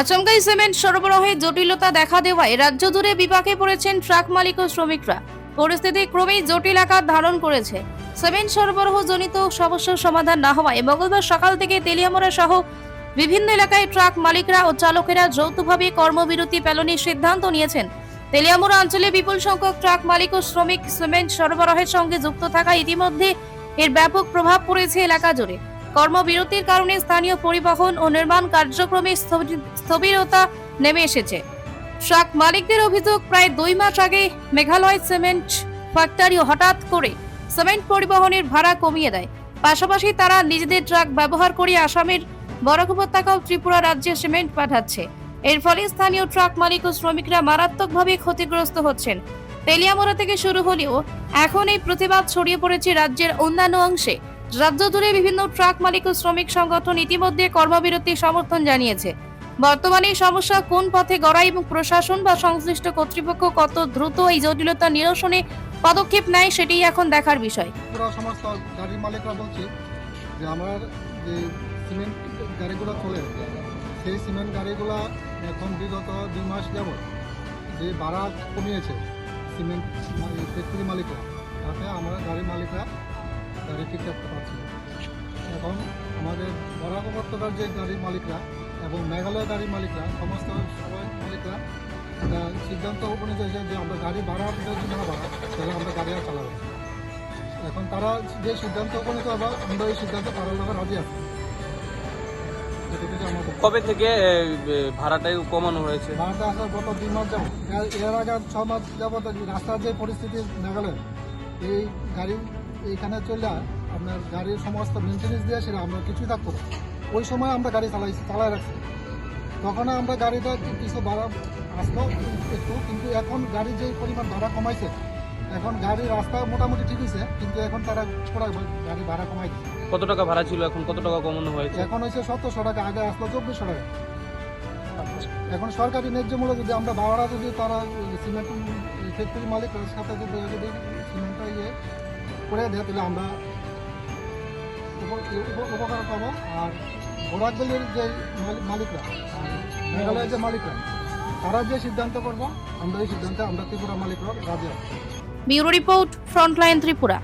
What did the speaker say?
আচমকাই সিমেন্ট সরবরাহে জটিলতা দেখা দেওয়ায় রাজ্য জুড়ে বিপাকে পড়েছেন ট্রাক মালিক ও শ্রমিকরা। পরিস্থিতি ক্রমেই জটিল আকার ধারণ করেছে। সিমেন্ট সরবরাহ জনিত সমস্যার সমাধান না হওয়ায় মঙ্গলবার সকাল থেকে তেলিয়ামরা সহ বিভিন্ন এলাকায় ট্রাক মালিকরা ও চালকেরা যৌথভাবে কর্মবিরতি পালনের সিদ্ধান্ত নিয়েছেন। তেলিয়ামুড়া অঞ্চলে বিপুল সংখ্যক ট্রাক মালিক ও শ্রমিক সিমেন্ট সরবরাহের সঙ্গে যুক্ত থাকা ইতিমধ্যে এর ব্যাপক প্রভাব পড়েছে এলাকা জুড়ে। কর্মবিরতির কারণে স্থানীয় পরিবহন ও নির্মাণ কার্যক্রমে স্থবিরতা নেমে এসেছে। ট্রাক মালিকদের অভিযোগ, প্রায় দুই মাস আগে মেঘালয় সিমেন্ট ফ্যাক্টরি হঠাৎ করে সিমেন্ট পরিবহনের ভাড়া কমিয়ে দেয়। পাশাপাশি তারা নিজেদের ট্রাক ব্যবহার করে আসামের বরাক উপত্যকা ও ত্রিপুরা রাজ্যে সিমেন্ট পাঠাচ্ছে। এর ফলে স্থানীয় ট্রাক মালিক ও শ্রমিকরা মারাত্মকভাবে ক্ষতিগ্রস্ত হচ্ছেন। তেলিয়ামোড়া থেকে শুরু হলেও এখন এই প্রতিবাদ ছড়িয়ে পড়েছে রাজ্যের অন্যান্য অংশে। রাজ্য জুড়ে বিভিন্ন ট্রাক মালিক ও শ্রমিক সংগঠন ইতিমধ্যে কর্মবিরতি সমর্থন জানিয়েছে। বর্তমানে সমস্যা কোন পথে গড়ায় এবং প্রশাসন বা সংশ্লিষ্ট কর্তৃপক্ষ কত দ্রুত এই জটিলতা নিরসনে পদক্ষেপ নেয় সেটাই এখন দেখার বিষয়। সমস্ত মালিকরা বলছে যে আমার যে সিমেন্ট গাড়িগুলো চলে সেই সিমেন্ট গাড়িগুলো এখন বিগত দুই মাস যাবত যে ভাড়া কমিয়েছে সিমেন্ট ফ্যাক্টরি মালিকরা, তাতে আমরা গাড়ির মালিকরা গাড়ি ঠিক রাখতে পারছি এখন আমাদের বরাক উপত্যকার যে গাড়ির মালিকরা এবং মেঘালয় গাড়ির মালিকরা সমস্ত সবাই মালিকরা সিদ্ধান্ত উপনীত হয়েছে যে আমরা গাড়ি ভাড়া যদি না বাড়া তাহলে আমরা গাড়ি আর চালাবো এখন তারা যে সিদ্ধান্ত উপনীত হবে আমরা এই সিদ্ধান্ত পালন করার রাজি আছি। আমাদের। কবে থেকে ভাড়াটাই কমানো হয়েছে? ভাড়াটা আসার গত দুই মাস যাবত এর- এর আগে ছ মাস যাবত রাস্তার যে পরিস্থিতি মেঘালয় এই গাড়ি এইখানে চলে আপনার গাড়ির সমস্ত মেনটেন্স দিয়ে সেটা আমরা কিছুই থাকতো না। ওই সময় আমরা গাড়ি চালাইছি চালাই রাখছি। তখন আমরা গাড়িটা কিছু ভাড়া আসতো একটু কিন্তু এখন গাড়ির যে পরিমাণ ভাড়া কমাইছে এখন গাড়ির রাস্তা মোটামুটি ঠিক হয়েছে কিন্তু এখন তারা পুরো গাড়ি ভাড়া কমাই দিচ্ছে কত টাকা ভাড়া ছিল এখন? কত টাকা কমানো হয়েছে? এখন হয়েছে সতেরোশো টাকা আগে আসলো চব্বিশশো টাকা। এখন সরকারি ন্যায্য মূল্য যদি আমরা ভাড়া যদি তারা সিমেন্ট ফ্যাক্টরি মালিকের সাথে যদি যদি সিমেন্টটা ইয়ে করে দেয়, তাহলে আমরা উপ- উপ- উপকার পাবো। আর বোরাকবেলির যে মালি- মালিকরা আর মেঘালয়ের যে মালিকরা, তারা যে সিদ্ধান্ত করব, আমরা এই সিদ্ধান্তে আমরা ত্রিপুরা মালিকরা রাজি আছি। Bureau report, Frontline Tripura.